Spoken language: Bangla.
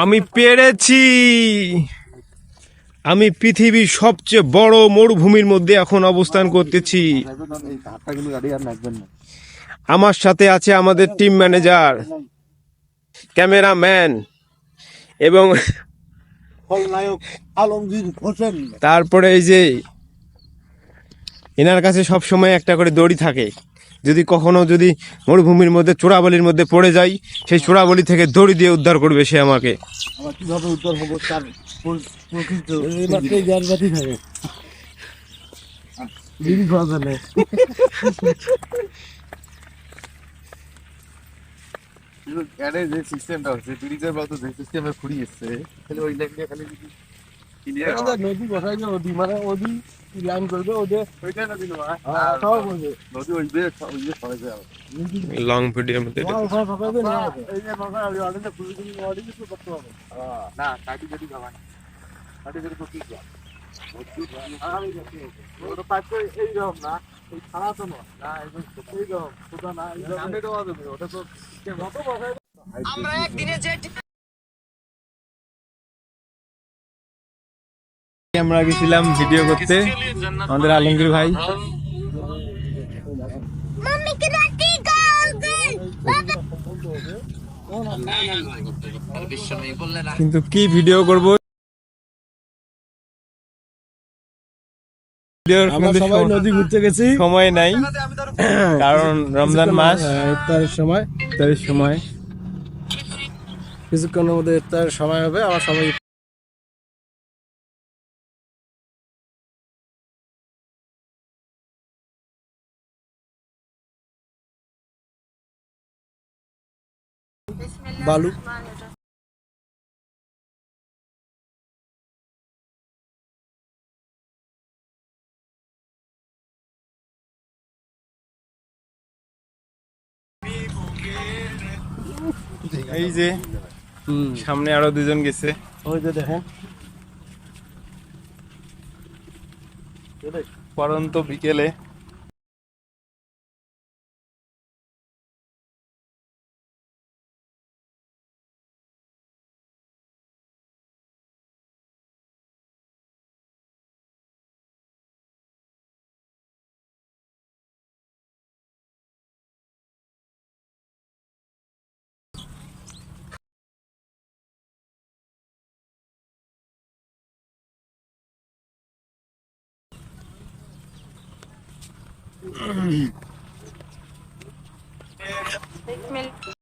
আমি পেরেছি। আমি পৃথিবীর সবচেয়ে বড় মরুভূমির মধ্যে এখন অবস্থান করতেছি। আমার সাথে আছে আমাদের টিম ম্যানেজার ক্যামেরাম্যান এবং আলমগীর হোসেন। তারপরে এই যে এনার কাছে সব সময় একটা করে দড়ি থাকে। যদি কখনো যদি মরুভূমির মধ্যে চোরাবলির মধ্যে পড়ে যাই সেই চোরাবালি থেকে দড়ি দিয়ে উদ্ধার করবে সে আমাকে। হব তার যে সিস্টেমটা হচ্ছে ব্রিজের মতো যে সিস্টেমে খুঁড়ি এসছে তাহলে ওই লাইন খালি নদী বসাই যে নদী মানে লাইন করবে ওদের ওইটা না সব করবে নদী ওই দিয়ে ওই দিয়ে সরে যায় লং ভিডিওর মধ্যে তোমার ওখানে ফাঁকাবে না এই যে ফাঁকা আমি অনেকটা পুরো দিন নদী কিছু করতে হবে না কাটি যদি কাটি যদি তো কি ওটা পাইপ এইরকম না। এই ছাড়া তো নয় না সোজা না এইরকম দেওয়া ওটা তো মতো বসাই আমরা গেছিলাম ভিডিও করতে। আমাদের আলমগীর ভাই. কিন্তু কি ভিডিও করব? আমরা নদী ঘুরতে গেছি। সময় নাই। কারণ রমজান মাস। ইফতারের সময়। ইফতারের সময়। কিছুক্ষণের মধ্যে ইফতারের সময় হবে। আমার সবাই বালু। এই যে সামনে আরও দুজন গেছে। ওই যে দেখেন। পরন্ত বিকেলে Bekmeli.